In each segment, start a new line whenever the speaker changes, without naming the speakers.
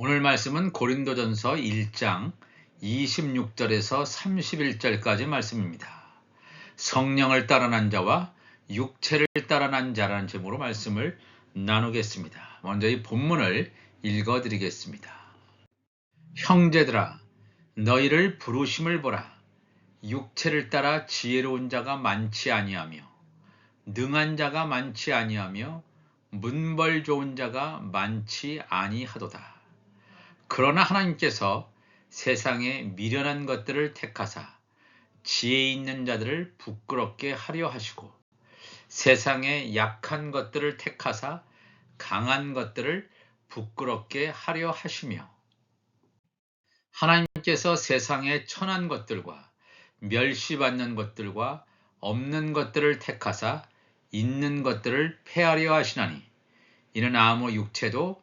오늘 말씀은 고린도전서 1장 26절에서 31절까지 말씀입니다. 성령을 따라난 자와 육체를 따라난 자라는 제목으로 말씀을 나누겠습니다. 먼저 이 본문을 읽어 드리겠습니다. 형제들아 너희를 부르심을 보라 육체를 따라 지혜로운 자가 많지 아니하며 능한 자가 많지 아니하며 문벌 좋은 자가 많지 아니하도다. 그러나 하나님께서 세상에 미련한 것들을 택하사 지혜 있는 자들을 부끄럽게 하려 하시고 세상에 약한 것들을 택하사 강한 것들을 부끄럽게 하려 하시며 하나님께서 세상에 천한 것들과 멸시받는 것들과 없는 것들을 택하사 있는 것들을 폐하려 하시나니 이는 아무 육체도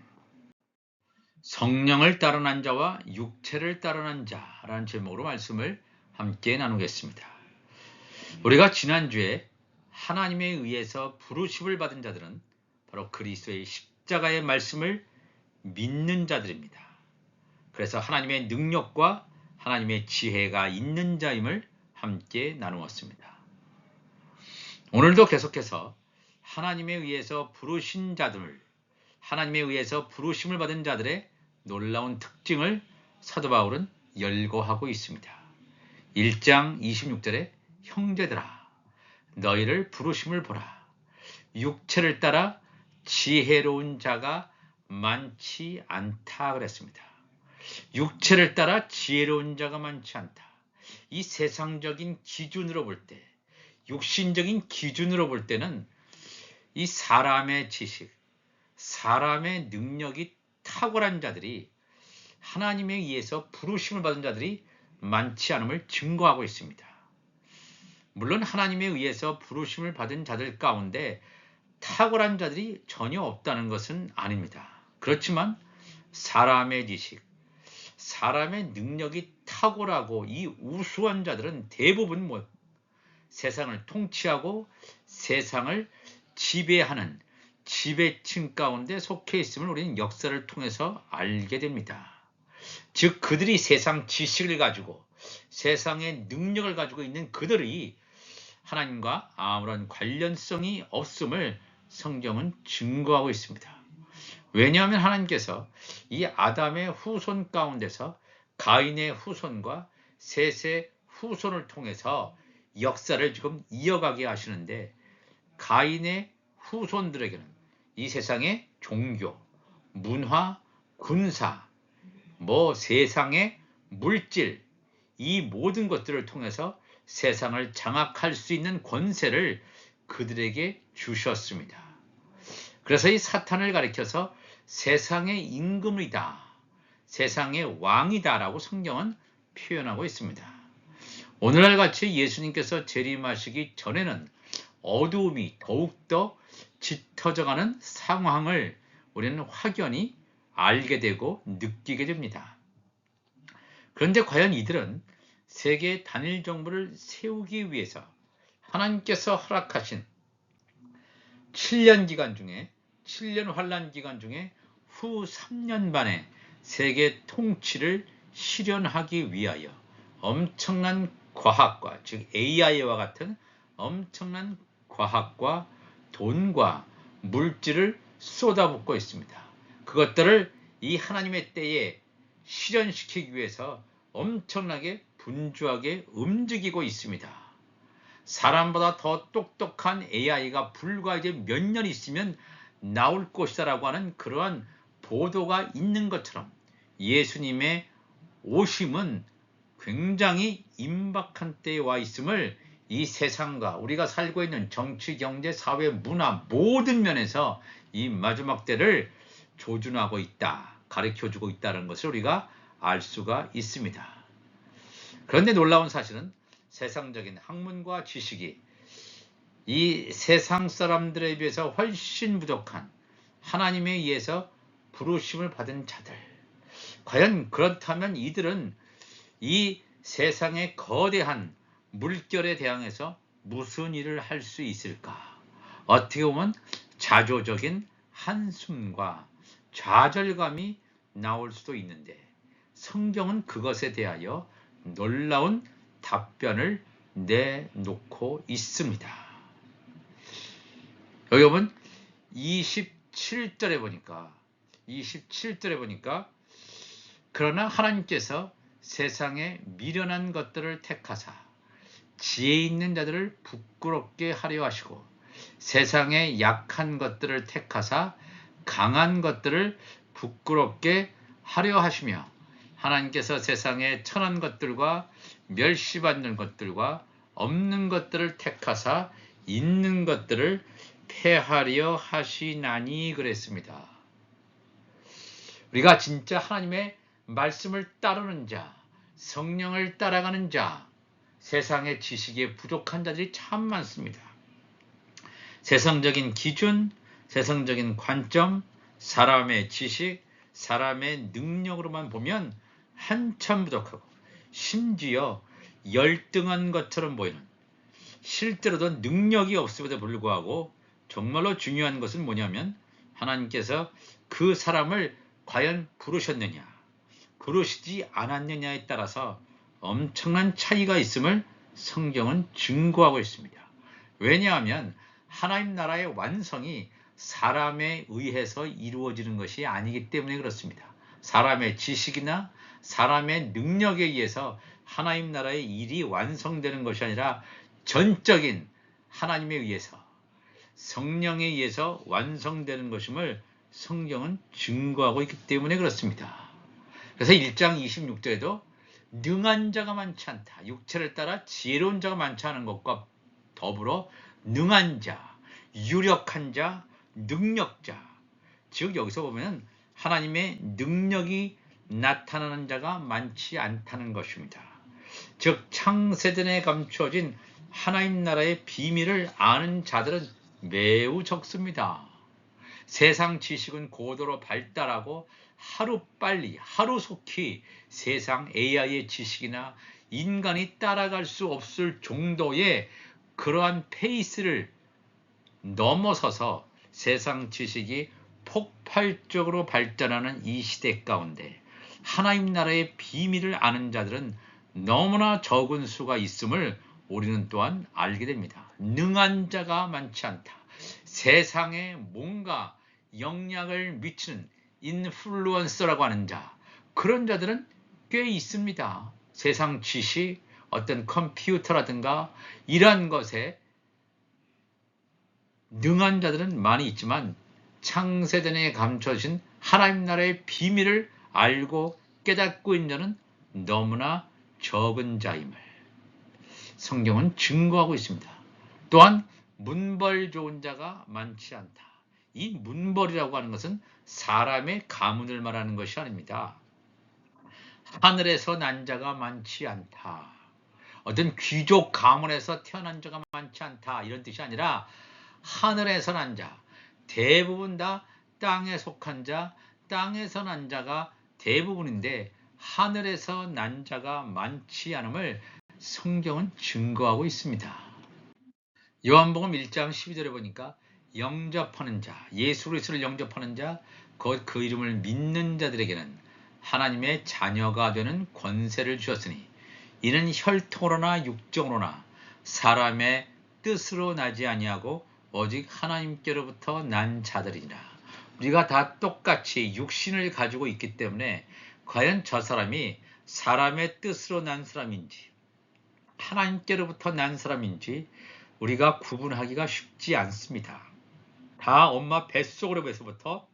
성령을 따르는 자와 육체를 따르는 자라는 제목으로 말씀을 함께 나누겠습니다. 우리가 지난주에 하나님에 의해서 부르심을 받은 자들은 바로 그리스도의 십자가의 말씀을 믿는 자들입니다. 그래서 하나님의 능력과 하나님의 지혜가 있는 자임을 함께 나누었습니다. 오늘도 계속해서 하나님에 의해서 부르신 자들, 하나님에 의해서 부르심을 받은 자들의 놀라운 특징을 사도 바울은 열거하고 있습니다. 1장 26절에 형제들아 너희를 부르심을 보라 육체를 따라 지혜로운 자가 많지 않다 그랬습니다. 육체를 따라 지혜로운 자가 많지 않다. 이 세상적인 기준으로 볼 때, 육신적인 기준으로 볼 때는 이 사람의 지식, 사람의 능력이 탁월한 자들이 하나님에 의해서 부르심을 받은 자들이 많지 않음을 증거하고 있습니다. 물론 하나님에 의해서 부르심을 받은 자들 가운데 탁월한 자들이 전혀 없다는 것은 아닙니다. 그렇지만 사람의 지식, 사람의 능력이 탁월하고 이 우수한 자들은 대부분 뭐 세상을 통치하고 세상을 지배하는 지배층 가운데 속해 있음을 우리는 역사를 통해서 알게 됩니다. 즉 그들이 세상 지식을 가지고 세상의 능력을 가지고 있는 그들이 하나님과 아무런 관련성이 없음을 성경은 증거하고 있습니다. 왜냐하면 하나님께서 이 아담의 후손 가운데서 가인의 후손과 셋의 후손을 통해서 역사를 지금 이어가게 하시는데 가인의 후손들에게는 이 세상의 종교, 문화, 군사, 뭐 세상의 물질, 이 모든 것들을 통해서 세상을 장악할 수 있는 권세를 그들에게 주셨습니다. 그래서 이 사탄을 가리켜서 세상의 임금이다. 세상의 왕이다 라고 성경은 표현하고 있습니다. 오늘날 같이 예수님께서 재림하시기 전에는 어두움이 더욱더 짙어져가는 상황을 우리는 확연히 알게 되고 느끼게 됩니다. 그런데 과연 이들은 세계 단일 정부를 세우기 위해서 하나님께서 허락하신 7년 기간 중에 7년 환란 기간 중에 후 3년 반의 세계 통치를 실현하기 위하여 엄청난 과학과 즉 AI와 같은 엄청난 과학과 돈과 물질을 쏟아붓고 있습니다. 그것들을 이 하나님의 때에 실현시키기 위해서 엄청나게 분주하게 움직이고 있습니다. 사람보다 더 똑똑한 AI가 불과 이제 몇 년 있으면 나올 것이다라고 하는 그러한 보도가 있는 것처럼 예수님의 오심은 굉장히 임박한 때에 와 있음을 이 세상과 우리가 살고 있는 정치, 경제, 사회, 문화 모든 면에서 이 마지막 때를 조준하고 있다, 가르쳐 주고 있다는 것을 우리가 알 수가 있습니다. 그런데 놀라운 사실은 세상적인 학문과 지식이 이 세상 사람들에 비해서 훨씬 부족한 하나님에 의해서 부르심을 받은 자들. 과연 그렇다면 이들은 이 세상의 거대한 물결에 대항해서 무슨 일을 할 수 있을까? 어떻게 보면 자조적인 한숨과 좌절감이 나올 수도 있는데 성경은 그것에 대하여 놀라운 답변을 내놓고 있습니다. 여기 보면 27절에 보니까 27절에 보니까 그러나 하나님께서 세상에 미련한 것들을 택하사 지혜 있는 자들을 부끄럽게 하려 하시고 세상에 약한 것들을 택하사 강한 것들을 부끄럽게 하려 하시며 하나님께서 세상에 천한 것들과 멸시받는 것들과 없는 것들을 택하사 있는 것들을 폐하려 하시나니 그랬습니다. 우리가 진짜 하나님의 말씀을 따르는 자, 성령을 따라가는 자, 세상의 지식에 부족한 자들이 참 많습니다. 세상적인 기준, 세상적인 관점, 사람의 지식, 사람의 능력으로만 보면 한참 부족하고 심지어 열등한 것처럼 보이는 실제로도 능력이 없음에도 불구하고 정말로 중요한 것은 뭐냐면 하나님께서 그 사람을 과연 부르셨느냐, 부르시지 않았느냐에 따라서 엄청난 차이가 있음을 성경은 증거하고 있습니다. 왜냐하면 하나님 나라의 완성이 사람에 의해서 이루어지는 것이 아니기 때문에 그렇습니다. 사람의 지식이나 사람의 능력에 의해서 하나님 나라의 일이 완성되는 것이 아니라 전적인 하나님에 의해서 성령에 의해서 완성되는 것임을 성경은 증거하고 있기 때문에 그렇습니다. 그래서 1장 26절에도 능한 자가 많지 않다. 육체를 따라 지혜로운 자가 많지 않은 것과 더불어 능한 자, 유력한 자, 능력자. 즉 여기서 보면 하나님의 능력이 나타나는 자가 많지 않다는 것입니다. 즉 창세전에 감추어진 하나님 나라의 비밀을 아는 자들은 매우 적습니다. 세상 지식은 고도로 발달하고 하루 빨리, 하루 속히 세상 AI의 지식이나 인간이 따라갈 수 없을 정도의 그러한 페이스를 넘어서서 세상 지식이 폭발적으로 발전하는 이 시대 가운데 하나님 나라의 비밀을 아는 자들은 너무나 적은 수가 있음을 우리는 또한 알게 됩니다. 능한 자가 많지 않다. 세상에 뭔가 영향을 미치는 인플루언서라고 하는 자, 그런 자들은 꽤 있습니다. 세상 지식, 어떤 컴퓨터라든가 이러한 것에 능한 자들은 많이 있지만 창세전에 감춰진 하나님 나라의 비밀을 알고 깨닫고 있는 자는 너무나 적은 자임을 성경은 증거하고 있습니다. 또한 문벌 좋은 자가 많지 않다. 이 문벌이라고 하는 것은 사람의 가문을 말하는 것이 아닙니다. 하늘에서 난 자가 많지 않다. 어떤 귀족 가문에서 태어난 자가 많지 않다. 이런 뜻이 아니라 하늘에서 난 자, 대부분 다 땅에 속한 자, 땅에서 난 자가 대부분인데 하늘에서 난 자가 많지 않음을 성경은 증거하고 있습니다. 요한복음 1장 12절에 보니까 영접하는 자, 예수 그리스도를 영접하는 자, 곧 그 이름을 믿는 자들에게는 하나님의 자녀가 되는 권세를 주셨으니 이는 혈통으로나 육정으로나 사람의 뜻으로 나지 아니하고 오직 하나님께로부터 난 자들이니라. 우리가 다 똑같이 육신을 가지고 있기 때문에 과연 저 사람이 사람의 뜻으로 난 사람인지 하나님께로부터 난 사람인지 우리가 구분하기가 쉽지 않습니다. 다 엄마 뱃속으로부터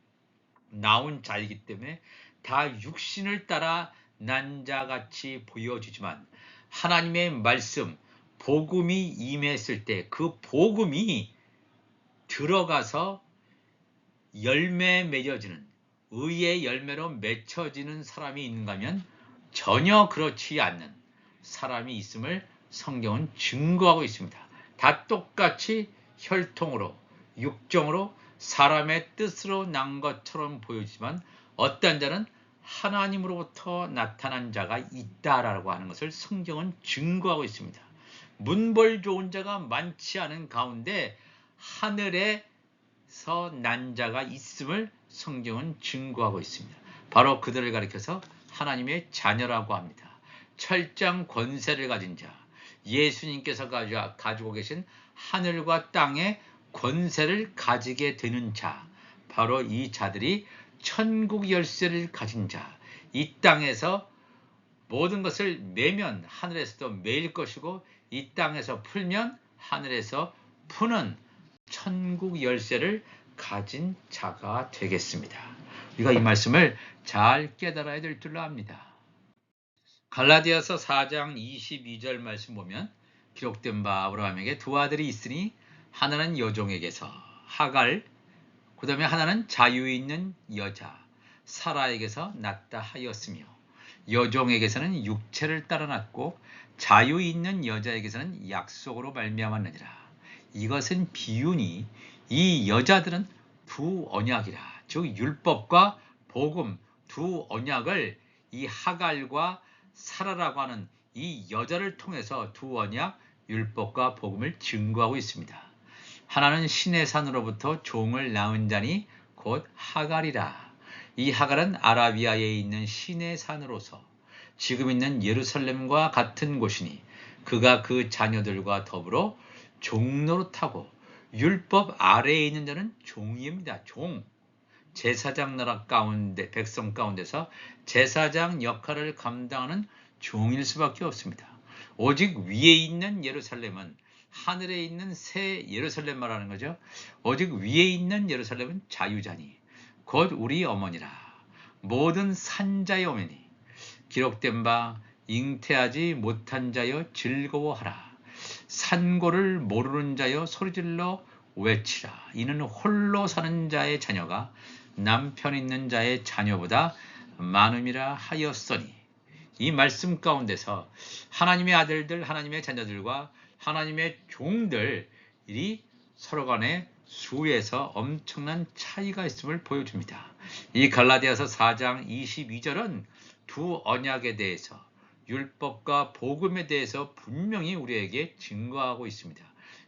나온 자이기 때문에 다 육신을 따라 난 자같이 보여지지만 하나님의 말씀, 복음이 임했을 때 그 복음이 들어가서 열매 맺어지는 의의 열매로 맺혀지는 사람이 있는가 하면 전혀 그렇지 않는 사람이 있음을 성경은 증거하고 있습니다. 다 똑같이 혈통으로 육정으로 사람의 뜻으로 난 것처럼 보이지만 어떤 자는 하나님으로부터 나타난 자가 있다라고 하는 것을 성경은 증거하고 있습니다. 문벌 좋은 자가 많지 않은 가운데 하늘에서 난 자가 있음을 성경은 증거하고 있습니다. 바로 그들을 가리켜서 하나님의 자녀라고 합니다. 철장 권세를 가진 자, 예수님께서 가지고 계신 하늘과 땅의 권세를 가지게 되는 자, 바로 이 자들이 천국 열쇠를 가진 자, 이 땅에서 모든 것을 매면 하늘에서도 매일 것이고 이 땅에서 풀면 하늘에서 푸는 천국 열쇠를 가진 자가 되겠습니다. 우리가 이 말씀을 잘 깨달아야 될 줄로 압니다. 갈라디아서 4장 22절 말씀 보면 기록된 바 아브라함에게 두 아들이 있으니 하나는 여종에게서 하갈 그 다음에 하나는 자유 있는 여자 사라에게서 낳다 하였으며 여종에게서는 육체를 따라 낳고 자유 있는 여자에게서는 약속으로 말미암았느니라 이것은 비유니 이 여자들은 두 언약이라 즉 율법과 복음 두 언약을 이 하갈과 사라라고 하는 이 여자를 통해서 두 언약 율법과 복음을 증거하고 있습니다. 하나는 신의 산으로부터 종을 낳은 자니 곧 하갈이라. 이 하갈은 아라비아에 있는 신의 산으로서 지금 있는 예루살렘과 같은 곳이니 그가 그 자녀들과 더불어 종노릇하고 율법 아래에 있는 자는 종입니다. 종. 제사장 나라 가운데 백성 가운데서 제사장 역할을 감당하는 종일 수밖에 없습니다. 오직 위에 있는 예루살렘은 하늘에 있는 새 예루살렘 말하는 거죠. 오직 위에 있는 예루살렘은 자유자니 곧 우리 어머니라. 모든 산자의 어머니 기록된 바 잉태하지 못한 자여 즐거워하라. 산고를 모르는 자여 소리질러 외치라. 이는 홀로 사는 자의 자녀가 남편 있는 자의 자녀보다 많음이라 하였으니. 이 말씀 가운데서 하나님의 아들들 하나님의 자녀들과 하나님의 종들이 서로 간에 수에서 엄청난 차이가 있음을 보여줍니다. 이 갈라디아서 4장 22절은 두 언약에 대해서 율법과 복음에 대해서 분명히 우리에게 증거하고 있습니다.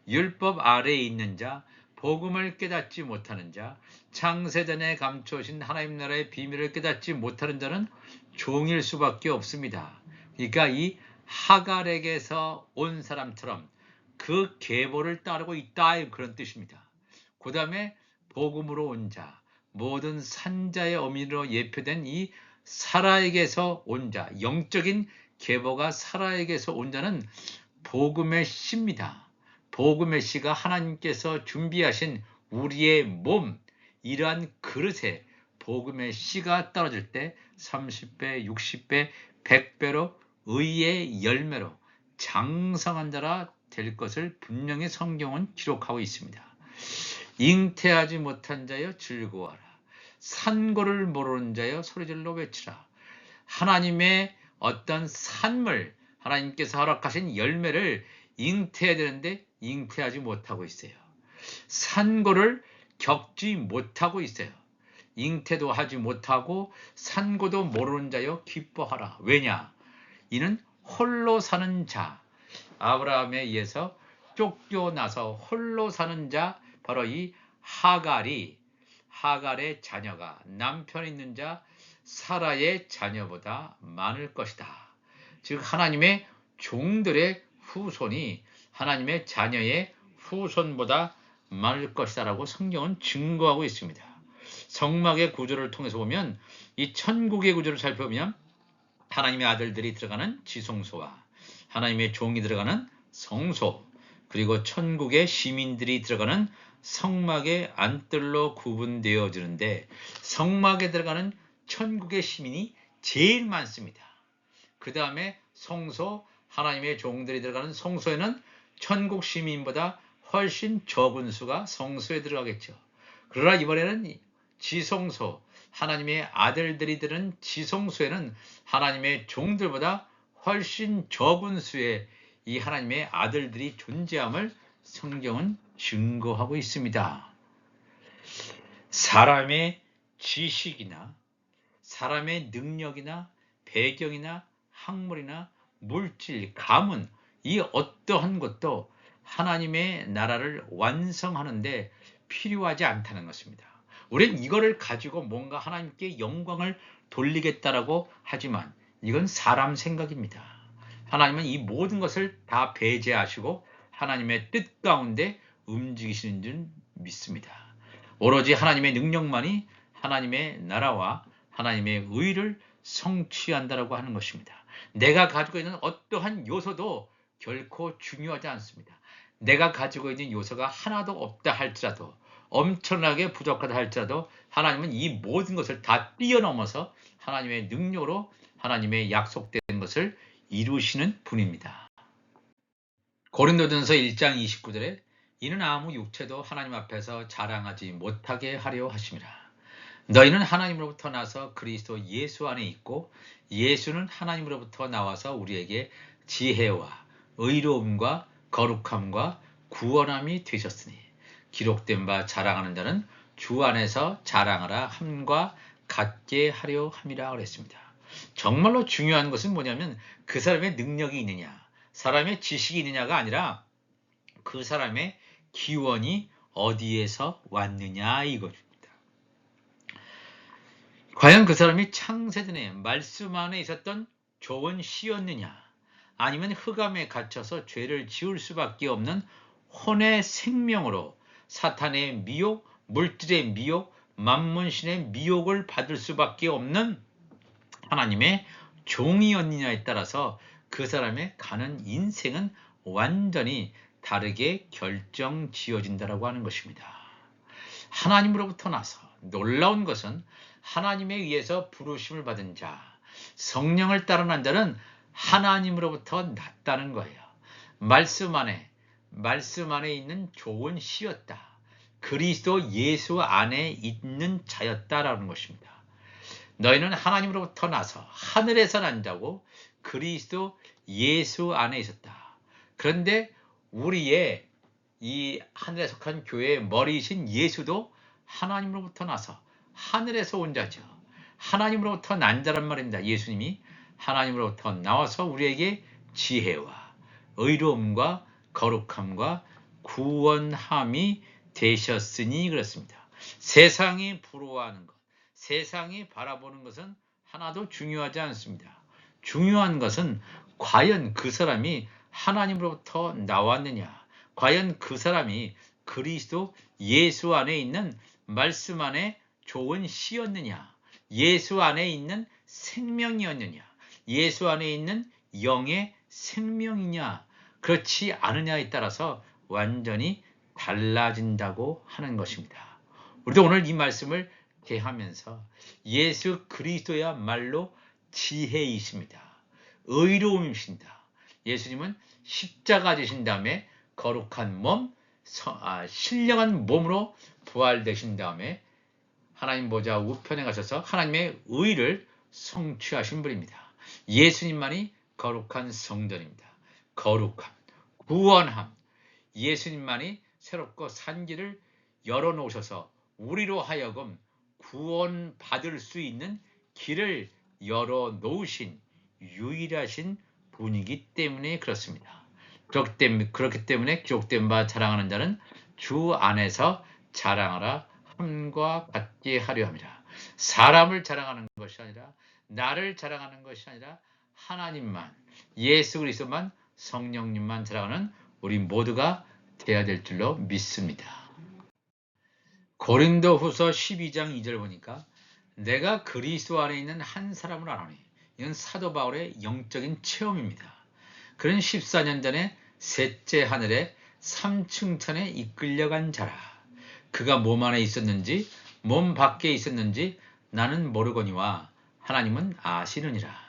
율법 아래에 있는 자, 복음을 깨닫지 못하는 자, 창세전에 감춰진 하나님 나라의 비밀을 깨닫지 못하는 자는 종일 수밖에 없습니다. 그러니까 이 하갈에게서 온 사람처럼 그 계보를 따르고 있다 그런 뜻입니다. 그 다음에 복음으로 온 자, 모든 산자의 어미로 예표된 이 사라에게서 온 자, 영적인 계보가 사라에게서 온 자는 복음의 씨입니다. 복음의 씨가 하나님께서 준비하신 우리의 몸, 이러한 그릇에 복음의 씨가 떨어질 때 30배, 60배, 100배로 의의 열매로 장성한 자라 될 것을 분명히 성경은 기록하고 있습니다. 잉태하지 못한 자여 즐거워하라. 산고를 모르는 자여 소리질러 외치라. 하나님의 어떤 산물, 하나님께서 허락하신 열매를 잉태해야 되는데 잉태하지 못하고 있어요. 산고를 겪지 못하고 있어요. 잉태도 하지 못하고 산고도 모르는 자여 기뻐하라. 왜냐? 이는 홀로 사는 자. 아브라함에 의해서 쫓겨나서 홀로 사는 자 바로 이 하갈이 하갈의 자녀가 남편 있는 자 사라의 자녀보다 많을 것이다. 즉 하나님의 종들의 후손이 하나님의 자녀의 후손보다 많을 것이다라고 성경은 증거하고 있습니다. 성막의 구조를 통해서 보면 이 천국의 구조를 살펴보면 하나님의 아들들이 들어가는 지성소와 하나님의 종이 들어가는 성소 그리고 천국의 시민들이 들어가는 성막의 안뜰로 구분되어지는데 성막에 들어가는 천국의 시민이 제일 많습니다. 그 다음에 성소 하나님의 종들이 들어가는 성소에는 천국 시민보다 훨씬 적은 수가 성소에 들어가겠죠. 그러나 이번에는 지성소 하나님의 아들들이 들은 지성소에는 하나님의 종들보다 훨씬 적은 수의 이 하나님의 아들들이 존재함을 성경은 증거하고 있습니다. 사람의 지식이나 사람의 능력이나 배경이나 학물이나 물질, 가문 이 어떠한 것도 하나님의 나라를 완성하는데 필요하지 않다는 것입니다. 우리는 이거를 가지고 뭔가 하나님께 영광을 돌리겠다라고 하지만 이건 사람 생각입니다. 하나님은 이 모든 것을 다 배제하시고 하나님의 뜻 가운데 움직이시는 줄 믿습니다. 오로지 하나님의 능력만이 하나님의 나라와 하나님의 의를 성취한다라고 하는 것입니다. 내가 가지고 있는 어떠한 요소도 결코 중요하지 않습니다. 내가 가지고 있는 요소가 하나도 없다 할지라도 엄청나게 부족하다 할지라도 하나님은 이 모든 것을 다 뛰어넘어서 하나님의 능력으로 하나님의 약속된 것을 이루시는 분입니다. 고린도전서 1장 29절에 이는 아무 육체도 하나님 앞에서 자랑하지 못하게 하려 하심이라. 너희는 하나님으로부터 나서 그리스도 예수 안에 있고 예수는 하나님으로부터 나와서 우리에게 지혜와 의로움과 거룩함과 구원함이 되셨으니 기록된 바 자랑하는 자는 주 안에서 자랑하라 함과 같게 하려 함이라 그랬습니다. 정말로 중요한 것은 뭐냐면 그 사람의 능력이 있느냐, 사람의 지식이 있느냐가 아니라 그 사람의 기원이 어디에서 왔느냐 이것입니다. 과연 그 사람이 창세전에 말씀 안에 있었던 좋은 시였느냐, 아니면 흑암에 갇혀서 죄를 지을 수밖에 없는 혼의 생명으로 사탄의 미혹, 물질의 미혹, 만문신의 미혹을 받을 수밖에 없는 하나님의 종이었느냐에 따라서 그 사람의 가는 인생은 완전히 다르게 결정 지어진다라고 하는 것입니다. 하나님으로부터 나서 놀라운 것은 하나님에 의해서 부르심을 받은 자, 성령을 따르는 자는 하나님으로부터 낫다는 거예요. 말씀 안에, 말씀 안에 있는 좋은 시였다. 그리스도 예수 안에 있는 자였다라는 것입니다. 너희는 하나님으로부터 나서 하늘에서 난 자고 그리스도 예수 안에 있었다. 그런데 우리의 이 하늘에 속한 교회의 머리이신 예수도 하나님으로부터 나서 하늘에서 온 자죠. 하나님으로부터 난 자란 말입니다. 예수님이 하나님으로부터 나와서 우리에게 지혜와 의로움과 거룩함과 구원함이 되셨으니 그렇습니다. 세상이 부러워하는 것, 세상이 바라보는 것은 하나도 중요하지 않습니다. 중요한 것은 과연 그 사람이 하나님으로부터 나왔느냐, 과연 그 사람이 그리스도 예수 안에 있는 말씀 안에 좋은 시였느냐, 예수 안에 있는 생명이었느냐, 예수 안에 있는 영의 생명이냐, 그렇지 않으냐에 따라서 완전히 달라진다고 하는 것입니다. 우리도 오늘 이 말씀을 대하면서 예수 그리스도야말로 지혜이십니다. 의로움이십니다. 예수님은 십자가 지신 다음에 거룩한 몸, 아, 신령한 몸으로 부활되신 다음에 하나님 보좌 우편에 가셔서 하나님의 의를 성취하신 분입니다. 예수님만이 거룩한 성전입니다. 거룩함, 구원함, 예수님만이 새롭고 산지를 열어놓으셔서 우리로 하여금 구원받을 수 있는 길을 열어놓으신 유일하신 분이기 때문에 그렇습니다. 그렇기 때문에 기록된 바 자랑하는 자는 주 안에서 자랑하라 함과 같게 하려 합니다. 사람을 자랑하는 것이 아니라 나를 자랑하는 것이 아니라 하나님만 예수 그리스도만 성령님만 자랑하는 우리 모두가 되어야 될 줄로 믿습니다. 고린도 후서 12장 2절 보니까 내가 그리스도 안에 있는 한 사람을 알아니 이건 사도 바울의 영적인 체험입니다. 그는 14년 전에 셋째 하늘에 3층 천에 이끌려간 자라. 그가 몸 안에 있었는지 몸 밖에 있었는지 나는 모르거니와 하나님은 아시느니라.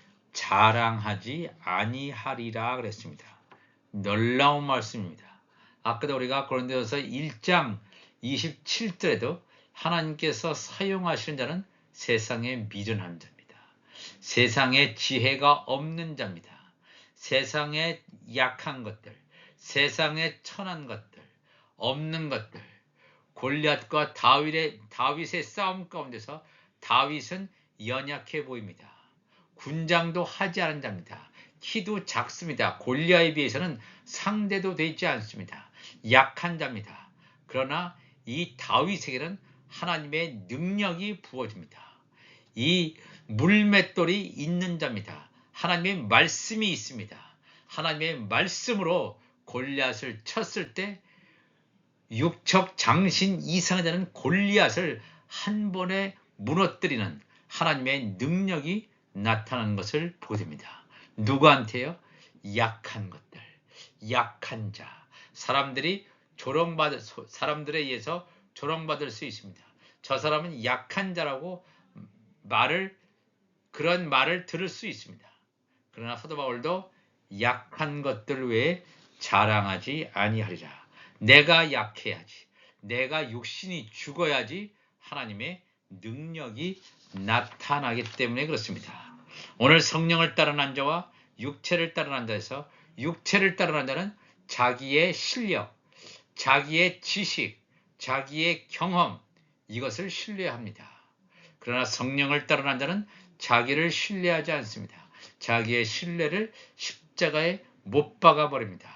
자랑하지 아니하리라 그랬습니다. 놀라운 말씀입니다. 아까도 우리가 고린도서 1장 27절에도 하나님께서 사용하시는 자는 세상에 미련한 자입니다. 세상에 지혜가 없는 자입니다. 세상에 약한 것들, 세상에 천한 것들, 없는 것들, 골리앗과 다윗의, 다윗의 싸움 가운데서 다윗은 연약해 보입니다. 군장도 하지 않은 자입니다. 키도 작습니다. 골리앗에 비해서는 상대도 되지 않습니다. 약한 자입니다. 그러나 이 다윗에게는 하나님의 능력이 부어집니다. 이 물맷돌이 있는 자입니다. 하나님의 말씀이 있습니다. 하나님의 말씀으로 골리앗을 쳤을 때 육척 장신 이상이 되는 골리앗을 한 번에 무너뜨리는 하나님의 능력이 나타나는 것을 보게 됩니다. 누구한테요? 약한 것들, 약한 자. 사람들이 조롱받을 사람들에 의해서 조롱받을 수 있습니다. 저 사람은 약한 자라고 말을 그런 말을 들을 수 있습니다. 그러나 사도 바울도 약한 것들 외에 자랑하지 아니하리라. 내가 약해야지. 내가 육신이 죽어야지 하나님의 능력이 나타나기 때문에 그렇습니다. 오늘 성령을 따르는 자와 육체를 따르는 자에서 육체를 따르는 자는 자기의 실력, 자기의 지식, 자기의 경험 이것을 신뢰합니다. 그러나 성령을 따르는 자는 자기를 신뢰하지 않습니다. 자기의 신뢰를 십자가에 못 박아 버립니다.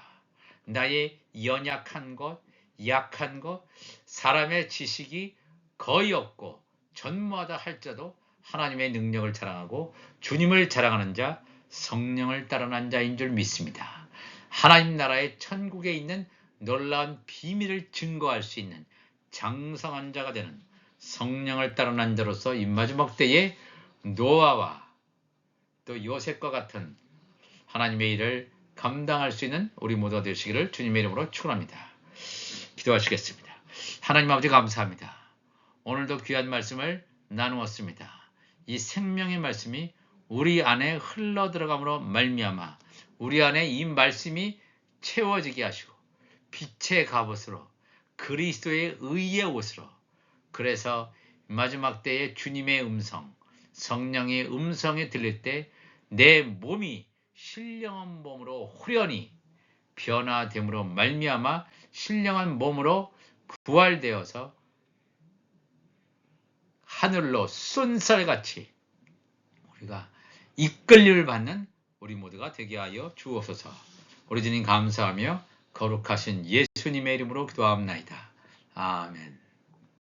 나의 연약한 것, 약한 것, 사람의 지식이 거의 없고 전무하다 할지라도 하나님의 능력을 자랑하고 주님을 자랑하는 자, 성령을 따르는 자인 줄 믿습니다. 하나님 나라의 천국에 있는 놀라운 비밀을 증거할 수 있는 장성한 자가 되는 성령을 따르는 자로서 이 마지막 때에 노아와 또 요셉과 같은 하나님의 일을 감당할 수 있는 우리 모두가 되시기를 주님의 이름으로 축원합니다. 기도하시겠습니다. 하나님 아버지 감사합니다. 오늘도 귀한 말씀을 나누었습니다. 이 생명의 말씀이 우리 안에 흘러 들어감으로 말미암아 우리 안에 이 말씀이 채워지게 하시고 빛의 갑옷으로 그리스도의 의의 옷으로 그래서 마지막 때에 주님의 음성, 성령의 음성이 들릴 때 내 몸이 신령한 몸으로 후련히 변화됨으로 말미암아 신령한 몸으로 부활되어서 하늘로 쏜살같이 우리가 이끌림을 받는 우리 모두가 되게 하여 주옵소서. 우리 주님 감사하며 거룩하신 예수님의 이름으로 기도합나이다. 아멘.